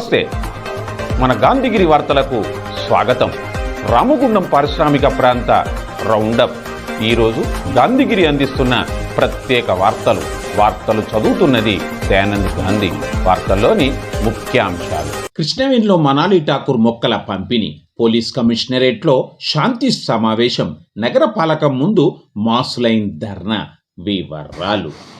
నమస్తే. మన గాంధీగిరి వార్తలకు స్వాగతం. రామగుండం పారిశ్రామిక ప్రాంత రౌండప్. ఈరోజు గాంధీగిరి అందిస్తున్న ప్రత్యేక వార్తలు. వార్తలు చదువుతున్నది దయానంద్ గాంధీ. వార్తల్లోని ముఖ్యాంశాలు. కృష్ణవేణిలో మనాలి ఠాకూర్ మొక్కల పంపిణీ. పోలీస్ కమిషనరేట్లో శాంతి సమావేశం. నగర పాలకం ముందు మాసులైన్ ధర్నా. వివరాలు.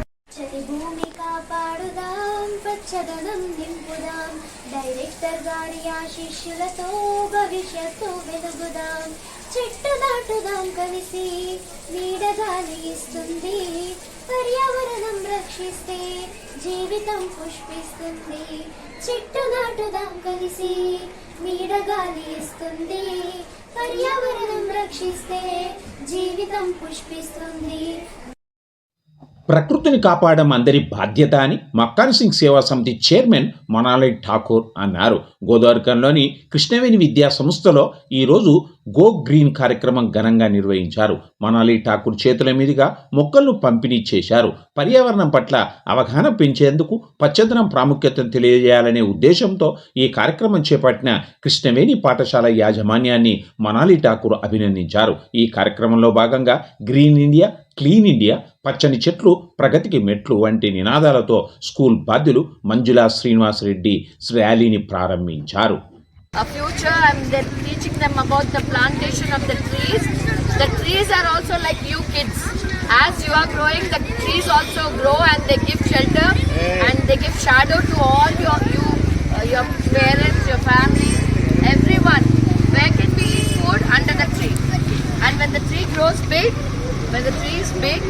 పక్షులతో భవిష్యత్తు వెలుగుదాం. చెట్టు నాటుదాం కలిసి నీడగాలి ఇస్తుంది. పర్యావరణం రక్షిస్తే జీవితం పుష్పిస్తుంది. చెట్టు నాటుదాం కలిసి నీడగాలి ఇస్తుంది. పర్యావరణం రక్షిస్తే జీవితం పుష్పిస్తుంది. ప్రకృతిని కాపాడడం అందరి బాధ్యత అని మక్కాన్ సింగ్ సేవా సమితి చైర్మన్ మొనాలి ఠాకూర్ అన్నారు. గోదావరికంలోని కృష్ణవేణి విద్యా సంస్థలో ఈరోజు గో గ్రీన్ కార్యక్రమం ఘనంగా నిర్వహించారు. మనాలి ఠాకూర్ చేతుల మీదుగా మొక్కలను పంపిణీ చేశారు. పర్యావరణం పట్ల అవగాహన పెంచేందుకు పచ్చదనం ప్రాముఖ్యతను తెలియజేయాలనే ఉద్దేశంతో ఈ కార్యక్రమం చేపట్టిన కృష్ణవేణి పాఠశాల యాజమాన్యాన్ని మనాలి ఠాకూర్ అభినందించారు. ఈ కార్యక్రమంలో భాగంగా గ్రీన్ ఇండియా క్లీన్ ఇండియా పచ్చని చెట్లు ప్రగతికి మెట్లు వంటి నినాదాలతో స్కూల్ బాధ్యులు మంజులా శ్రీనివాస్ రెడ్డి ర్యాలీని ప్రారంభించారు. A future and they're teaching them about the plantation of the trees. The trees are also like you kids. As you are growing, the trees also grow and they give shelter and they give shadow to all your you, uh, your parents, your family, everyone. Where can we eat food under the tree? And when the tree grows big, when the tree is big,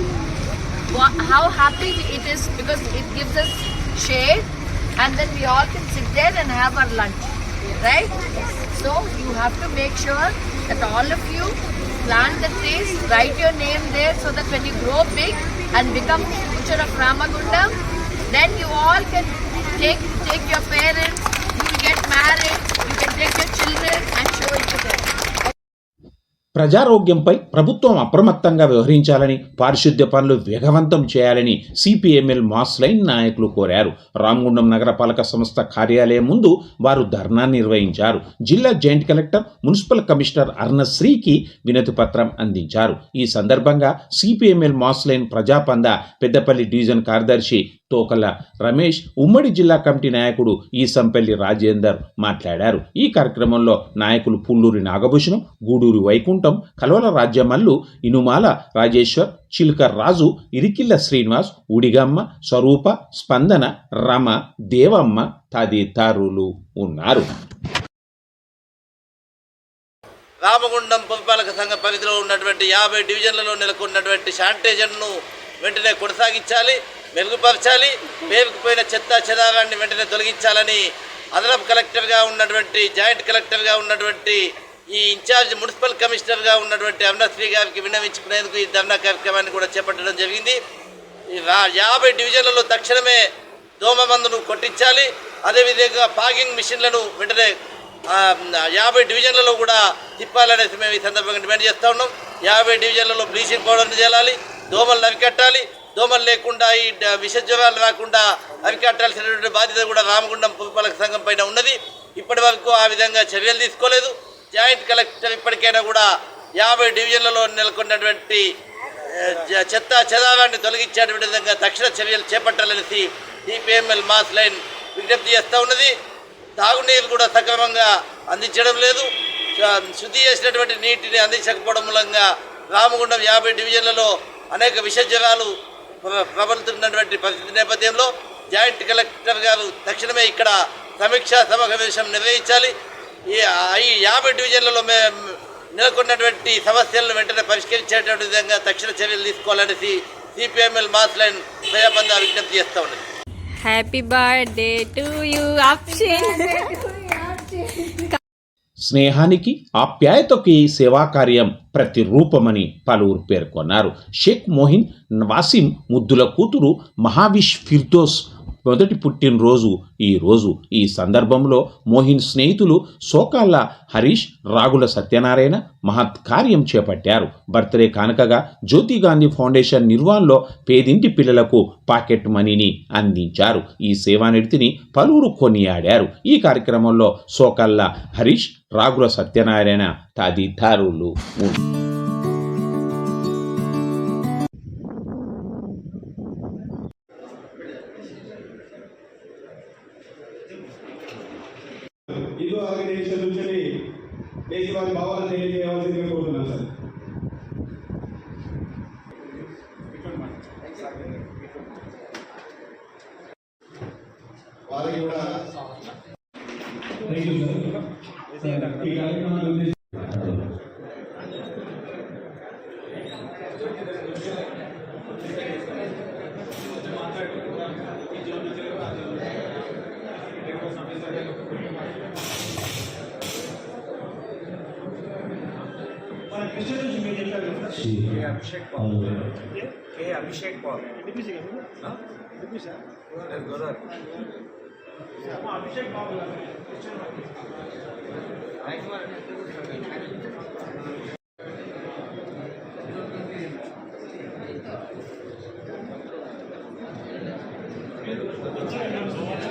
how happy it is because it gives us shade and then we all can sit there and have our lunch right? So you have to make sure that all of you plant the trees write your name there so that when you grow big and become future of ramagundam then you all can take take your parents you will get married you can take your children and show it to them ప్రజారోగ్యంపై ప్రభుత్వం అప్రమత్తంగా వ్యవహరించాలని పారిశుద్ధ్య పనులు వేగవంతం చేయాలని CPML mass line నాయకులు కోరారు. రామగుండం నగరపాలక సంస్థ కార్యాలయం ముందు వారు ధర్నా నిర్వహించారు. జిల్లా జాయింట్ కలెక్టర్ మున్సిపల్ కమిషనర్ అర్ణశ్రీకి వినతి పత్రం అందించారు. ఈ సందర్భంగా CPML mass line Prajapantha Peddapalli division కార్యదర్శి తోకల రమేష్ ఉమ్మడి జిల్లా కమిటీ నాయకుడు ఈసంపల్లి రాజేందర్ మాట్లాడారు. ఈ కార్యక్రమంలో నాయకులు పుల్లూరి నాగభూషణం గూడూరి వైకుంఠ కలవల రాజ్యమల్లు ఇనుమాల రాజేశ్వర్ చిలుకర్ రాజు ఇరికిల్ల శ్రీనివాస్ ఉడిగమ్మ స్వరూప స్పందన రమ దేవమ్మ తదితరులు ఉన్నారు. రామగుండం పురపాలక సంఘ పరిధిలో ఉన్నటువంటి యాభై డివిజన్లలో నెలకొన్నటువంటి శానిటైజర్ను వెంటనే కొనసాగించాలి మెరుగుపరచాలి పేరుకుపోయిన చెత్త చెదారాన్ని వెంటనే తొలగించాలని అదనపు కలెక్టర్గా ఉన్నటువంటి జాయింట్ కలెక్టర్గా ఉన్నటువంటి ఈ ఇన్ఛార్జ్ మున్సిపల్ కమిషనర్గా ఉన్నటువంటి అమనశ్రీ గారికి విన్నవించుకునేందుకు ఈ ధర్నా కార్యక్రమాన్ని కూడా చేపట్టడం జరిగింది. ఈ యాభై డివిజన్లలో తక్షణమే దోమ మందును కొట్టించాలి. అదేవిధంగా పాగింగ్ మిషన్లను వెంటనే యాభై డివిజన్లలో కూడా తిప్పాలనేసి మేము ఈ సందర్భంగా డిమాండ్ చేస్తూ ఉన్నాం. యాభై డివిజన్లలో బ్లీచింగ్ పౌడర్ని చేయాలి దోమలు అరికట్టాలి దోమలు లేకుండా ఈ విషజ్వరాలు రాకుండా అరికట్టాల్సినటువంటి బాధ్యత కూడా రామగుండం పురపాలక సంఘం పైన ఉన్నది. ఇప్పటి వరకు ఆ విధంగా చర్యలు తీసుకోలేదు. జాయింట్ కలెక్టర్ ఇప్పటికైనా కూడా యాభై డివిజన్లలో నెలకొన్నటువంటి చెత్త చెదారాన్ని తొలగించేటువంటి విధంగా తక్షణ చర్యలు చేపట్టాలనేసి సిపిఎంఎల్ మాస్ లైన్ విజ్ఞప్తి చేస్తూ ఉన్నది. తాగునీరు కూడా సక్రమంగా అందించడం లేదు. శుద్ధి చేసినటువంటి నీటిని అందించకపోవడం మూలంగా రామగుండం యాభై డివిజన్లలో అనేక విష జ్వరాలు ప్రబలుతున్నటువంటి పరిస్థితి నేపథ్యంలో జాయింట్ కలెక్టర్ గారు తక్షణమే ఇక్కడ సమీక్షా సమావేశం నిర్వహించాలి. ఈ ఈ యాభై డివిజన్లలో నెలకొన్నటువంటి సమస్యలను వెంటనే పరిష్కరించేటువంటి విధంగా తక్షణ చర్యలు తీసుకోవాలనేసి సిపిఎంఎల్ మాస్ లైన్ ప్రజాబంధ విజ్ఞప్తి చేస్తూ ఉన్నది. హ్యాపీ బర్త్డే టు యూ స్నేహానికి ఆప్యాయతకి సేవా కార్యం ప్రతిరూపమని పలువురు పేర్కొన్నారు. షేక్ మోహిన్ వాసిం ముద్దుల కూతురు మహావిష్ ఫిర్దోస్ మొదటి పుట్టినరోజు ఈ రోజు. ఈ సందర్భంలో మోహిన్ స్నేహితులు సోకాళ్ళ హరీష్ రాగుల సత్యనారాయణ మహత్ కార్యం చేపట్టారు. బర్త్డే కానుకగా జ్యోతి గాంధీ ఫౌండేషన్ నిర్వాణలో పేదింటి పిల్లలకు పాకెట్ మనీని అందించారు. ఈ సేవానిడితిని పలువురు కొనియాడారు. ఈ కార్యక్రమంలో సోకల్ల హరీష్ రాగుల సత్యనారాయణ తదితరులు. లేచి వారి భావాలను తెలియజేయవలసిందిగా కోరుతున్నాను సార్. వారికి కూడా థ్యాంక్ యూ సార్ ఈ కార్యక్రమాన్ని ఉద్దేశించి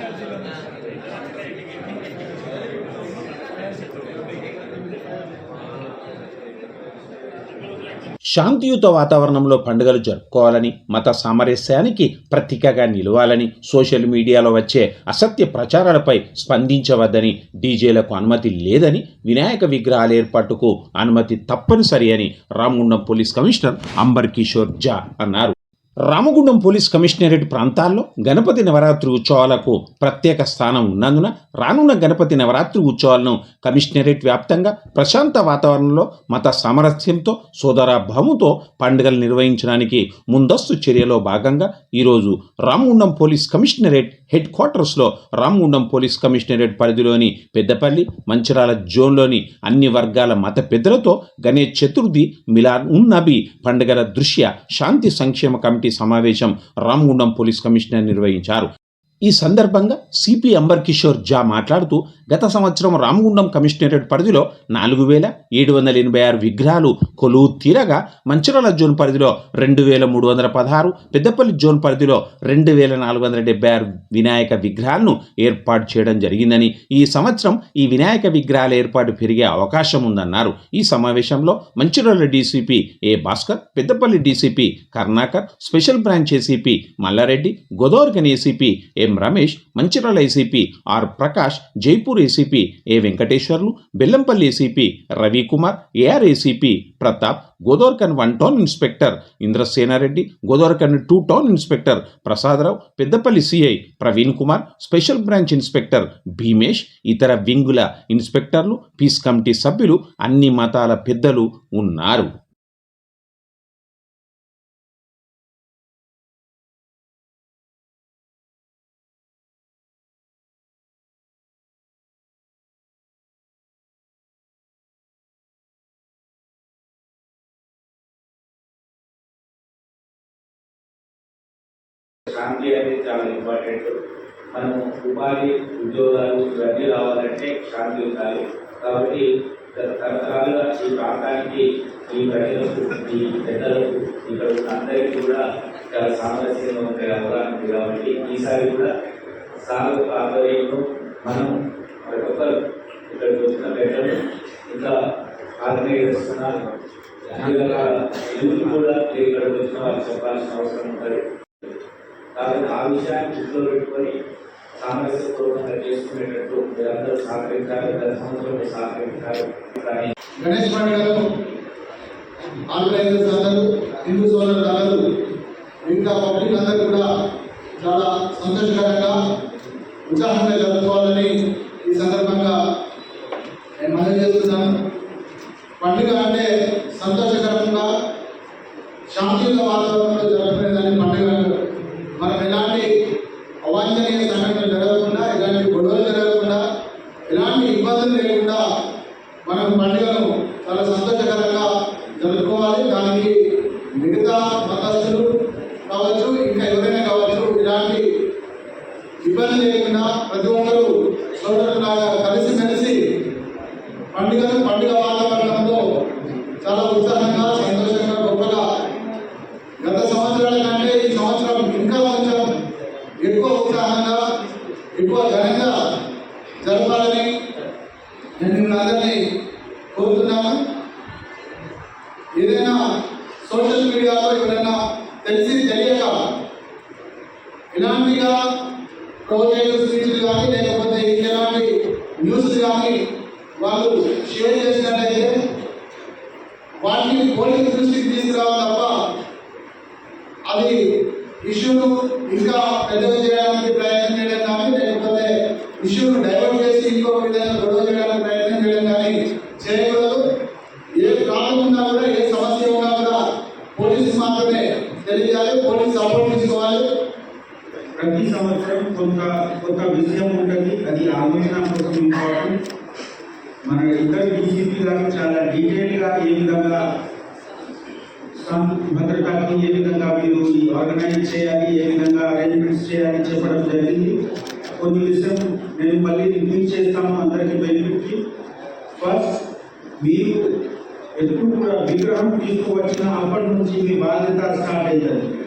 శాంతియుత వాతావరణంలో పండుగలు జరుపుకోవాలని మత సామరస్యానికి ప్రతీకగా నిలవాలని సోషల్ మీడియాలో వచ్చే అసత్య ప్రచారాలపై స్పందించవద్దని డీజేలకు అనుమతి లేదని వినాయక విగ్రహాల ఏర్పాటుకు అనుమతి తప్పనిసరి అని Ramagundam police commissioner amber Kishore Jha అన్నారు. రామగుండం పోలీస్ కమిషనరేట్ ప్రాంతాల్లో గణపతి నవరాత్రి ఉత్సవాలకు ప్రత్యేక స్థానం ఉన్నందున రానున్న గణపతి నవరాత్రి ఉత్సవాలను కమిషనరేట్ వ్యాప్తంగా ప్రశాంత వాతావరణంలో మత సామరస్యంతో సోదరాభావంతో పండుగలు నిర్వహించడానికి ముందస్తు చర్యలో భాగంగా ఈరోజు రామగుండం పోలీస్ కమిషనరేట్ హెడ్ క్వార్టర్స్లో రామగుండం పోలీస్ కమిషనరేట్ పరిధిలోని పెద్దపల్లి మంచిరాల జోన్లోని అన్ని వర్గాల మత పెద్దలతో గణేష్ చతుర్థి మిలాన్ ఉన్నబి పండుగల దృశ్య శాంతి సంక్షేమ కమిటీ సమావేశం రామగుండం పోలీస్ కమిషనర్ నిర్వహించారు. ఈ సందర్భంగా సిపి అంబర్ కిషోర్ జా మాట్లాడుతూ గత సంవత్సరం రామగుండం కమిషనరేట్ పరిధిలో నాలుగు వేల ఏడు వందల ఎనభై ఆరు విగ్రహాలు కొలువు తీరగా మంచిర్యాల జోన్ పరిధిలో రెండు వేల మూడు వందల పదహారు పెద్దపల్లి జోన్ పరిధిలో రెండు వేల నాలుగు వందల డెబ్బై ఆరు వినాయక విగ్రహాలను ఏర్పాటు చేయడం జరిగిందని ఈ సంవత్సరం ఈ వినాయక విగ్రహాల ఏర్పాటు పెరిగే అవకాశం ఉందన్నారు. ఈ సమావేశంలో Mancherial DCP A Bhaskar Peddapalli DCP Karnakar special branch ACP Malla Reddy Godavarikhani ACP M Ramesh Mancherial ACP R Prakash Jaipur ACP A Venkateswarlu Bellampalli ACP Ravikumar AR ACP Pratap Godavarikhani one town inspector Indrasena Reddy Godavarikhani two town inspector Prasada Rao Peddapalli CI Praveen Kumar special branch inspector Bheemesh ఇతర వింగుల ఇన్స్పెక్టర్లు peace committee సభ్యులు అన్ని మతాల పెద్దలు ఉన్నారు. శాంతి అనేది చాలా important. మనం ఉపాధి ఉద్యోగాలు ఇవన్నీ రావాలంటే శాంతి ఉండాలి. కాబట్టి గత తరతరాలుగా ఈ ప్రాంతానికి ఈ ప్రజలకు ఈ పెద్దలకు ఇక్కడ ఉన్న అందరికీ కూడా చాలా సామరస్యంగా ఉండే అవగాహన ఉంది కాబట్టి ఈసారి కూడా సాగు ఆధ్వర్యంలో మనం ప్రతి ఒక్కరు ఇక్కడికి వచ్చిన పెద్దలు ఇంకా ఆర్గనైజ్ చేస్తున్నారు అదేవిధంగా కూడా ఇక్కడికి వచ్చిన వాళ్ళు చెప్పాల్సిన అవసరం ఉంటుంది. కాబట్టి ఆ విషయాన్ని దృష్టిలో పెట్టుకొని సామరస్యపూర్వకంగా చేసుకునేటట్టు మీరందరూ సహకరించాలి గత సంవత్సరం మీరు సహకరించాలి. గణేష్ పండుగలు ఆర్గనైజర్స్ అందరూ హిందూ సోదరులు అందరూ ఇంకా పబ్లిక్ అందరూ కూడా చాలా సంతోషకరంగా ఉత్సాహంగా జరుపుకోవాలని ఈ సందర్భంగా నేను మనవి చేస్తున్నాను. పండుగ అంటే సంతోషకరంగా శాంతియుత వాతావరణంలో జరుపుకునేదాన్ని పండుగ అంటారు. మనం ఎలాంటి అవాంఛనీయ ఎలాంటి గొడవలు జరగకుండా ఎలాంటి ఇబ్బందులు లేకుండా మనం పండుగను చాలా సంతోషకరంగా జరుపుకోవాలి. దానికి మిగతా మతస్థులు కావచ్చు ఇంకా ఎవరైనా కావచ్చు ఇలాంటి ఇబ్బంది లేకుండా ప్రతి ఒక్కరూ సోదరులాగా కలిసిమెలిసి పండుగను పండుగ వాతావరణంలో చాలా ఉత్సాహంగా సంతోషంగా గొప్పగా గత సంవత్సరాల కంటే ఈ సంవత్సరం ఇంకా కొంచెం ఎక్కువ ఉత్సాహంగా ఎక్కువ ఘనంగా జరపాలని నేను కోరుతున్నాము? ఏదైనా సోషల్ మీడియాలో ఎవరైనా తెలిసి తెలియక ఇలాంటిగా ప్రోజెక్ట్ స్పీచ్లు కానీ లేకపోతే ఇలాంటి న్యూస్ కానీ వాళ్ళు షేర్ చేసినట్లయితే వాటిని పోలీసు దృష్టికి తీసుకురావాలి తప్ప అది ఇష్యూను ఇంకా పెద్దగా చేయడానికి ప్రయత్నం చేయడం కానీ లేకపోతే ఇష్యూను డైవర్ట్ చేసి ఇంకొక విధంగా గొడవ చేయడానికి ప్రయత్నం చేయడం కానీ చేయకూడదు ఏ ప్రాబ్లం ఉన్నా కూడా ఏ సమస్య ఉన్నా కూడా పోలీసు మాత్రమే తెలియాలి పోలీసు సపోర్ట్ తీసుకోవాలి ప్రతి సంవత్సరం కొంత కొంత విజయం ఉంటుంది అది ఆలోచన కోసం ఇంపార్టెంట్ మన ఇద్దరు డీసీపీ గారు చాలా డీటెయిల్గా ఏ విధంగా సం- భద్రతకి ఏ విధంగా మీరు ఈ ఆర్గనైజ్ చేయాలి ఏ విధంగా అరేంజ్మెంట్స్ చేయాలి చెప్పడం జరిగింది కొన్ని విషయం నేను మళ్ళీ రిపీట్ చేస్తాను అందరికీ బెనిఫిట్కి ఫస్ట్ మీరు ఎప్పుడు కూడా విగ్రహం తీసుకువచ్చిన అప్పటి నుంచి మీ బాధ్యత స్టార్ట్ అవుతుంది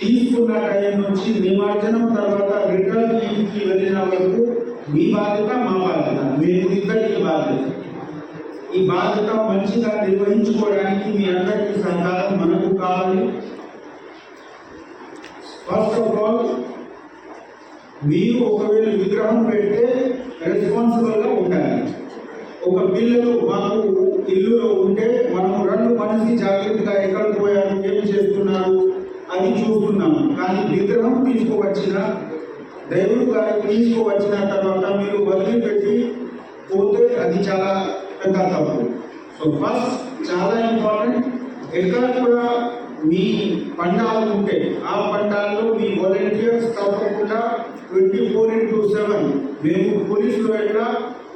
తీసుకున్న టైం నుంచి నిమజ్జనం తర్వాత రిటర్న్ ఇంటికి వెళ్ళిన వరకు మీ బాధ్యత మా బాధ్యత. మేము ఇద్దరికి బాధ్యత. ఈ బాధ్యత మంచిగా నిర్వహించుకోవడానికి మీ అందరికీ సహకారం మనకు కావాలి. ఫస్ట్ ఆఫ్ ఆల్ మీరు ఒకవేళ విగ్రహం పెడితే రెస్పాన్సిబుల్గా ఉండాలి పిల్లలు మాకు ఇల్లులో ఉంటే మనం రెండు మనిషి జాగ్రత్తగా ఎక్కడ పోయారు ఏం చేస్తున్నారు అది చూస్తున్నాము కానీ విగ్రహం తీసుకువచ్చిన దేవుడు గారికి తీసుకువచ్చిన తర్వాత మీరు వదిలిపెట్టి పోతే అది చాలా పెద్ద తప్పు. సో ఫస్ట్ చాలా ఇంపార్టెంట్ ఎక్కడ కూడా మీ పండాలు ఉంటే ఆ పండాల్లో మీ వాలంటీర్స్ తప్పకుండా ట్వంటీ ఫోర్ ఇంటూ సెవెన్ మేము పోలీసులు ఎట్లా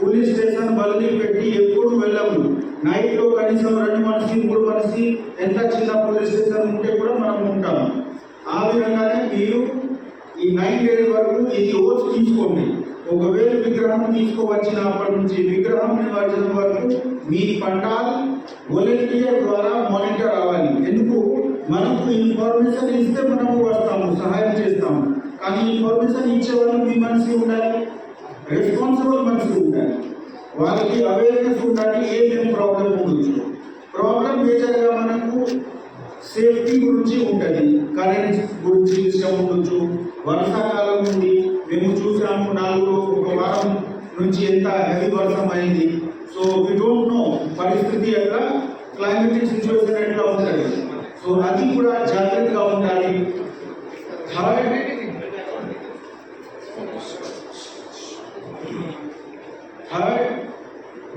పోలీస్ స్టేషన్ బదిలీ పెట్టి ఎప్పుడు వెళ్ళము. నైట్లో కనీసం రెండు మనిషి మూడు మనిషి ఎంత చిన్న పోలీస్ స్టేషన్ ఉంటే కూడా మనం ఉంటాము. ఆ విధంగానే మీరు ఈ నైన్ డేస్ వరకు ఇది ఓట్స్ తీసుకోండి. ఒకవేళ విగ్రహం తీసుకువచ్చినప్పటి నుంచి విగ్రహం నిమజ్జనం వరకు మీ పంట వాలంటీర్ ద్వారా మానిటర్ అవ్వాలి. ఎందుకు? మనకు ఇన్ఫర్మేషన్ ఇస్తే మనము వస్తాము సహాయం చేస్తాము. కానీ ఇన్ఫర్మేషన్ ఇచ్చే వాళ్ళు మీ మనిషి ఉండాలి. రెస్పాన్సిబుల్ మనిషి ఉండాలి వాళ్ళకి అవేర్నెస్ ఉండాలి ఏమేం ప్రాబ్లం ఉండొచ్చు ప్రాబ్లం మేజర్గా మనకు సేఫ్టీ గురించి ఉంటుంది. కరెంట్ గురించి విషయం ఉండొచ్చు. వర్షాకాలం నుండి మేము చూసాము నాలుగు ఒక వారం నుంచి ఎంత హెవీ వర్షం అయింది. సో వి డోంట్ నో పరిస్థితి యొక్క క్లైమేటిక్ సిచ్యువేషన్ ఎట్లా ఉంటుంది. సో అది కూడా జాగ్రత్తగా ఉండాలి. థర్డ్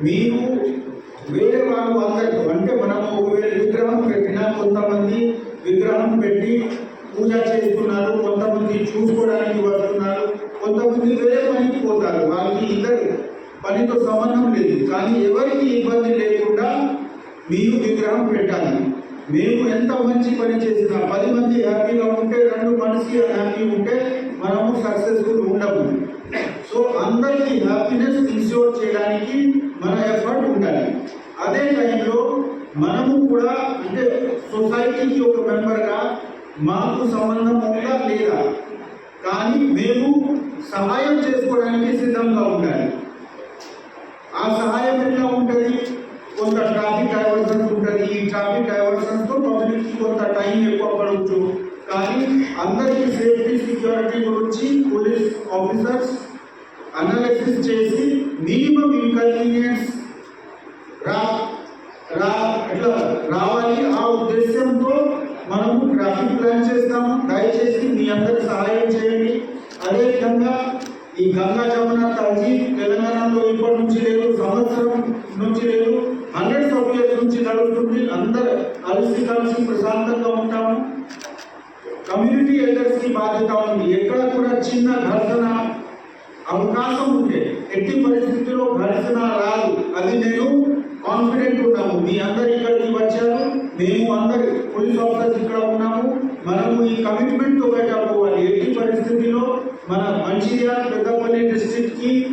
మీరు వేరే వాళ్ళు అందరికీ అంటే మనము ఒకవేళ విగ్రహం పెట్టినా కొంతమంది విగ్రహం పెట్టి పూజ చేస్తున్నారు కొంతమంది చూసుకోవడానికి వస్తున్నారు కొంతమంది వేరే పనికి పోతారు. వాళ్ళకి ఇద్దరు పనితో సంబంధం లేదు. కానీ ఎవరికి ఇబ్బంది లేకుండా మీరు విగ్రహం పెట్టాలి. మేము ఎంత మంచి పని చేసినా పది మంది హ్యాపీగా ఉంటే రెండు మనిషి హ్యాపీ ఉంటే మనము సక్సెస్ఫుల్ ఉండము సో అందరికీ హ్యాపీనెస్ ఇన్ష్యూర్ చేయడానికి మన ఎఫర్ట్ ఉండాలి అదే టైంలో మనము కూడా అంటే సొసైటీకి ఒక మెంబర్గా మాకు సంబంధం ఉందా? లేదా? కానీ మేము సహాయం చేసుకోవడానికి సిద్ధంగా ఉండాలి. ఆ సహాయం ఎట్లా ఉంటుంది? కొంత ట్రాఫిక్ డైవర్షన్స్ ఉంటుంది. ఈ ట్రాఫిక్ డైవర్షన్స్తో పబ్లిక్కి కొంత టైం ఎక్కువ పడవచ్చు కానీ అందరికీ సేఫ్టీ సెక్యూరిటీ గురించి పోలీస్ ఆఫీసర్స్ అనాలిసిస్ చేసి మినిమం ఇన్కన్వీనియన్స్ రా రా ఎట్లా రావాలి ఆ ఉద్దేశంతో మనము ప్లాన్ చేస్తాము దయచేసి మీ అందరి సహాయం చేయండి. అదేవిధంగా ఈ గంగా జమున తహజీబ్ తెలంగాణలో ఇప్పటి నుంచి లేదు సంవత్సరం నుంచి లేదు హండ్రెడ్ ఆఫ్ ఇయర్స్ నుంచి నడుస్తుంది. అందరు కలిసి కలిసి ప్రశాంతంగా ఉంటాము. కమ్యూనిటీ ఎల్డర్స్కి బాధ్యత ఉంది. ఎక్కడ కూడా చిన్న ఘర్షణ అవకాశం ఉంటే ఎట్టి పరిస్థితిలో ఘర్షణ రాదు. అది నేను కాన్ఫిడెంట్ ఉన్నాము. మీ అందరు ఇక్కడికి వచ్చారు. మేము అందరు పోలీస్ ఆఫీసర్స్ ఇక్కడ ఉన్నాము. మనము ఈ కమిట్మెంట్తో పెట్టకపోవాలి ఎట్టి పరిస్థితిలో మన మంచిర్యాల పెద్దపల్లి డిస్ట్రిక్ట్కి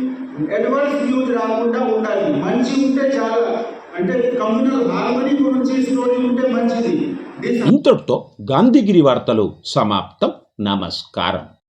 అడ్వాన్స్ న్యూస్ రాకుండా ఉండాలి. మంచి ఉంటే చాలా. అంటే కమ్యూనల్ హార్మనీ గురించి స్టోరీ ఉంటే మంచిది. ఇంతటితో గాంధీగిరి వార్తలు సమాప్తం. నమస్కారం.